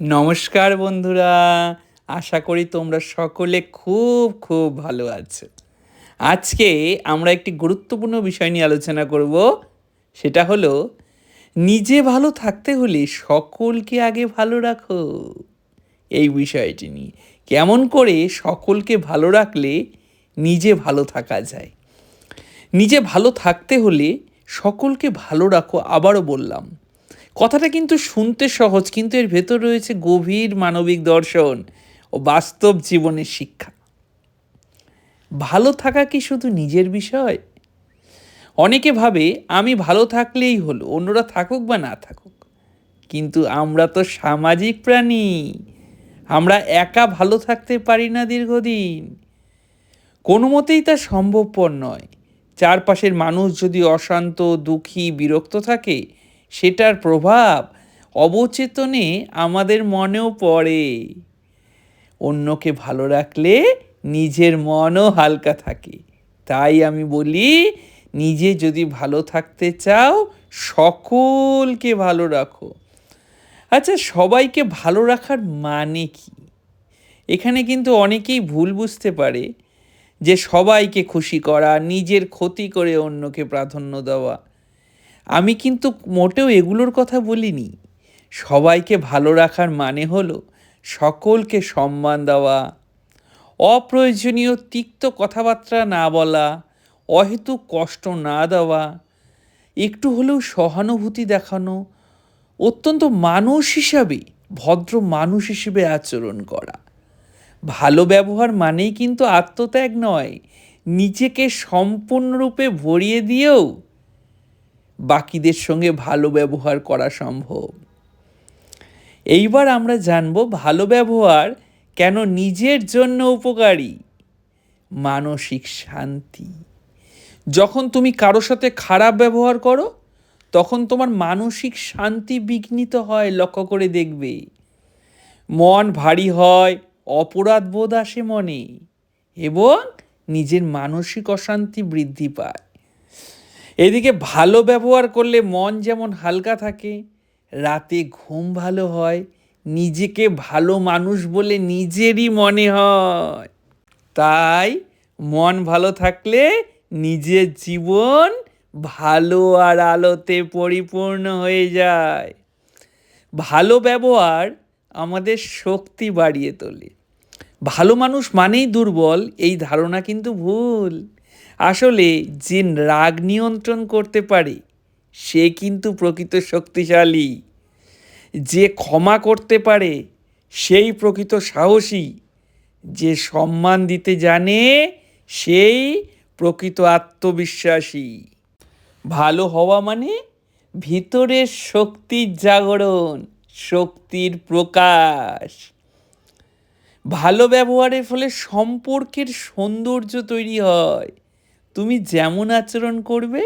নমস্কার বন্ধুরা, আশা করি তোমরা সকলে খুব খুব ভালো আছো। আজকে আমরা একটি গুরুত্বপূর্ণ বিষয় নিয়ে আলোচনা করব, সেটা হলো, নিজে ভালো থাকতে হলে সকলকে আগে ভালো রাখো। এই বিষয়টি নিয়ে। কেমন করে সকলকে ভালো রাখলে নিজে ভালো থাকা যায়? নিজে ভালো থাকতে হলে সকলকে ভালো রাখো আবারও বললাম। কথাটা কিন্তু শুনতে সহজ, কিন্তু এর ভেতর রয়েছে গভীর মানবিক দর্শন ও বাস্তব জীবনের শিক্ষা। ভালো থাকা কি শুধু নিজের বিষয়? অনেকে ভাবে, আমি ভালো থাকলেই হলো, অন্যরা থাকুক বা না থাকুক। কিন্তু আমরা তো সামাজিক প্রাণী। আমরা একা ভালো থাকতে পারি না দীর্ঘদিন। কোনো মতেই তা সম্ভবপর নয়। চারপাশের মানুষ যদি অশান্ত, দুঃখী, বিরক্ত থাকে সেটার প্রভাব অবচেতনে আমাদের মনেও পড়ে। অন্যকে ভালো রাখলে নিজের মনও হালকা থাকে। তাই আমি বলি, নিজে যদি ভালো থাকতে চাও, সকলকে ভালো রাখো। আচ্ছা সবাইকে ভালো রাখার মানে কি? এখানে কিন্তু অনেকেই ভুল বুঝতে পারে যে সবাইকে খুশি করা, নিজের ক্ষতি করে অন্যকে প্রাধান্য দেওয়া। আমি কিন্তু মোটেও এগুলোর কথা বলিনি। সবাইকে ভালো রাখার মানে হলো সকলকে সম্মান দেওয়া, অপ্রয়োজনীয় তিক্ত কথাবার্তা না বলা, অহেতুক কষ্ট না দেওয়া, একটু হলেও সহানুভূতি দেখানো, অত্যন্ত মানুষ হিসাবে, ভদ্র মানুষ হিসেবে আচরণ করা। ভালো ব্যবহার মানেই কিন্তু আত্মত্যাগ নয়, নিজেকে সম্পূর্ণরূপে ভরিয়ে দিয়েও বাকিদের সঙ্গে ভালো ব্যবহার করা সম্ভব। এইবার আমরা জানব ভালো ব্যবহার কেন নিজের জন্য উপকারী? মানসিক শান্তি। যখন তুমি কারোর সাথে খারাপ ব্যবহার করো, তখন তোমার মানসিক শান্তি বিঘ্নিত হয়, লক্ষ্য করে দেখবে। মন ভারী হয় অপরাধ বোধ আসে মনে, এবং নিজের মানসিক অশান্তি বৃদ্ধি পায়। এদিকে ভালো ব্যবহার করলে মন যেমন হালকা থাকে, রাতে ঘুম ভালো হয়, নিজেকে ভালো মানুষ বলে নিজেরই মনে হয়। তাই মন ভালো থাকলে নিজের জীবন ভালো আর আলোতে পরিপূর্ণ হয়ে যায়। ভালো ব্যবহার আমাদের শক্তি বাড়িয়ে তোলে। ভালো মানুষ মানেই দুর্বল, এই ধারণা কিন্তু ভুল। আসলে যে রাগ নিয়ন্ত্রণ করতে পারে, সে কিন্তু প্রকৃত শক্তিশালী। যে ক্ষমা করতে পারে, সেই প্রকৃত সাহসী। যে সম্মান দিতে জানে, সেই প্রকৃত আত্মবিশ্বাসী। ভালো হওয়া মানে ভিতরের শক্তির জাগরণ, শক্তির প্রকাশ। ভালো ব্যবহারের ফলে সম্পর্কের সৌন্দর্য তৈরি হয়। তুমি যেমন আচরণ করবে,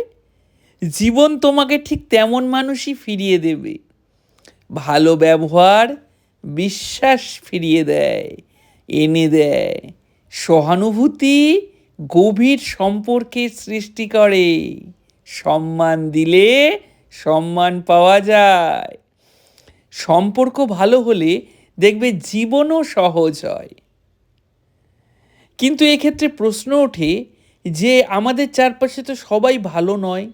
জীবন তোমাকে ঠিক তেমন মানুষই ফিরিয়ে দেবে। ভালো ব্যবহার বিশ্বাস ফিরিয়ে দেয়, এনে দেয়। সহানুভূতি গভীর সম্পর্কের সৃষ্টি করে। সম্মান দিলে সম্মান পাওয়া যায়। সম্পর্ক ভালো হলে দেখবে জীবনও সহজ হয়। কিন্তু এক্ষেত্রে প্রশ্ন ওঠে যে আমাদের চারপাশে তো সবাই ভালো নয়,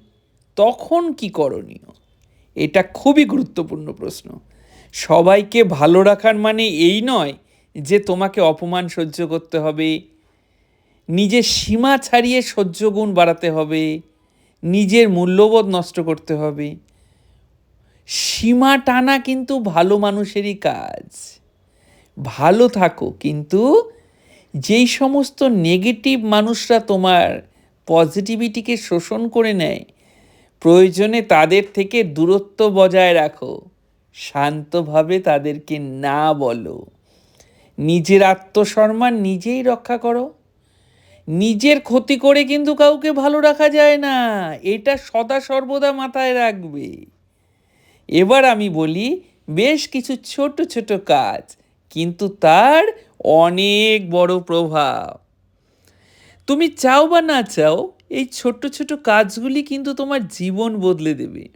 তখন কি করণীয়? এটা খুবই গুরুত্বপূর্ণ প্রশ্ন। সবাইকে ভালো রাখার মানে এই নয় যে তোমাকে অপমান সহ্য করতে হবে, নিজের সীমা ছাড়িয়ে সহ্য গুণ বাড়াতে হবে, নিজের মূল্যবোধ নষ্ট করতে হবে। সীমা টানা কিন্তু ভালো মানুষেরই কাজ। ভালো থাকো কিন্তু যেই সমস্ত নেগেটিভ মানুষরা তোমার পজিটিভিটিকে শোষণ করে নেয়, প্রয়োজনে তাদের থেকে দূরত্ব বজায় রাখো, শান্তভাবে তাদেরকে না বলো। নিজের আত্মসম্মান নিজেই রক্ষা করো। নিজের ক্ষতি করে কিন্তু কাউকে ভালো রাখা যায় না, এটা সদা সর্বদা মাথায় রাখবে। এবার আমি বলি, বেশ কিছু ছোট ছোট কাজ, কিন্তু তার অনেক বড় প্রভাব। তুমি চাও বা না চাও, এই ছোট্ট ছোট কাজগুলি কিন্তু তোমার জীবন বদলে দেবে।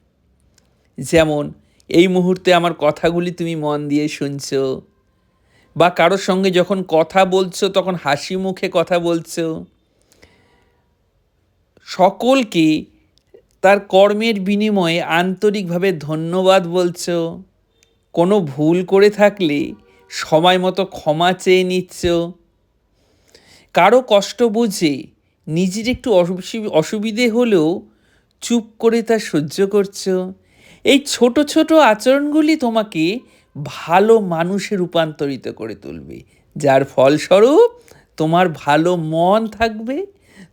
যেমন, এই মুহূর্তে আমার কথাগুলি তুমি মন দিয়ে শুনছো বা কারোর সঙ্গে যখন কথা বলছো তখন হাসি মুখে কথা বলছো। সকলকে তার কর্মের বিনিময়ে আন্তরিকভাবে ধন্যবাদ বলছো। কোনো ভুল করে থাকলে সময় মতো ক্ষমা চেয়ে নিচ্ছ। কারও কষ্ট বুঝে নিজের একটু অসুবিধে হলেও চুপ করে তা সহ্য করছ। এই ছোট ছোট আচরণগুলি তোমাকে ভালো মানুষে রূপান্তরিত করে তুলবে। যার ফলস্বরূপ তোমার ভালো মন থাকবে,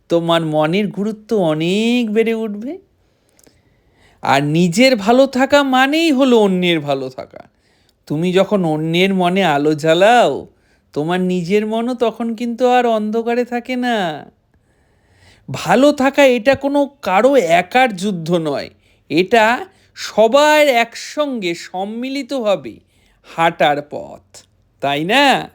তোমার মনের গুরুত্ব অনেক বেড়ে উঠবে। আর নিজের ভালো থাকা মানেই হলো অন্যের ভালো থাকা। তুমি যখন অন্যের মনে আলো জ্বালাও, তোমার নিজের মনও তখন কিন্তু আর অন্ধকারে থাকে না। ভালো থাকা এটা কোনো কারও একার যুদ্ধ নয়, এটা সবার একসঙ্গে সম্মিলিতভাবে হাঁটার পথ, তাই না?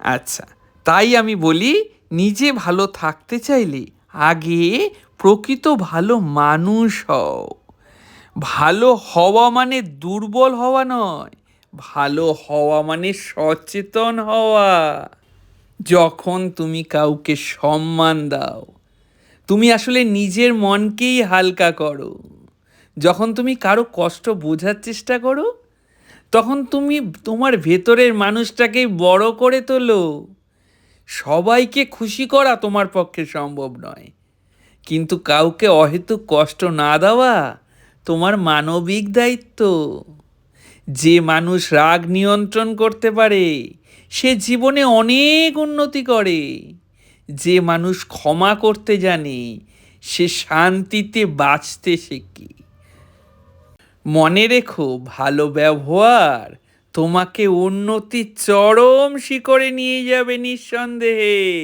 আচ্ছা তাই আমি বলি নিজে ভালো থাকতে চাইলে আগে প্রকৃত ভালো মানুষ হও। ভালো হওয়া মানে দুর্বল হওয়া নয়, ভালো হওয়া মানে সচেতন হওয়া। যখন তুমি কাউকে সম্মান দাও, তুমি আসলে নিজের মনকেই হালকা করো। যখন তুমি কারও কষ্ট বোঝার চেষ্টা করো, তখন তুমি তোমার ভেতরের মানুষটাকে বড় করে তোলো। সবাইকে খুশি করা তোমার পক্ষে সম্ভব নয়। কিন্তু কাউকে অহেতুক কষ্ট না দেওয়া তোমার মানবিক দায়িত্ব। যে মানুষ রাগ নিয়ন্ত্রণ করতে পারে, সে জীবনে অনেক উন্নতি করে। যে মানুষ ক্ষমা করতে জানে, সে শান্তিতে বাঁচতে শেখে। মনে রেখো, ভালো ব্যবহার তোমাকে উন্নতির চরম শিখরে নিয়ে যাবে নিঃসন্দেহে।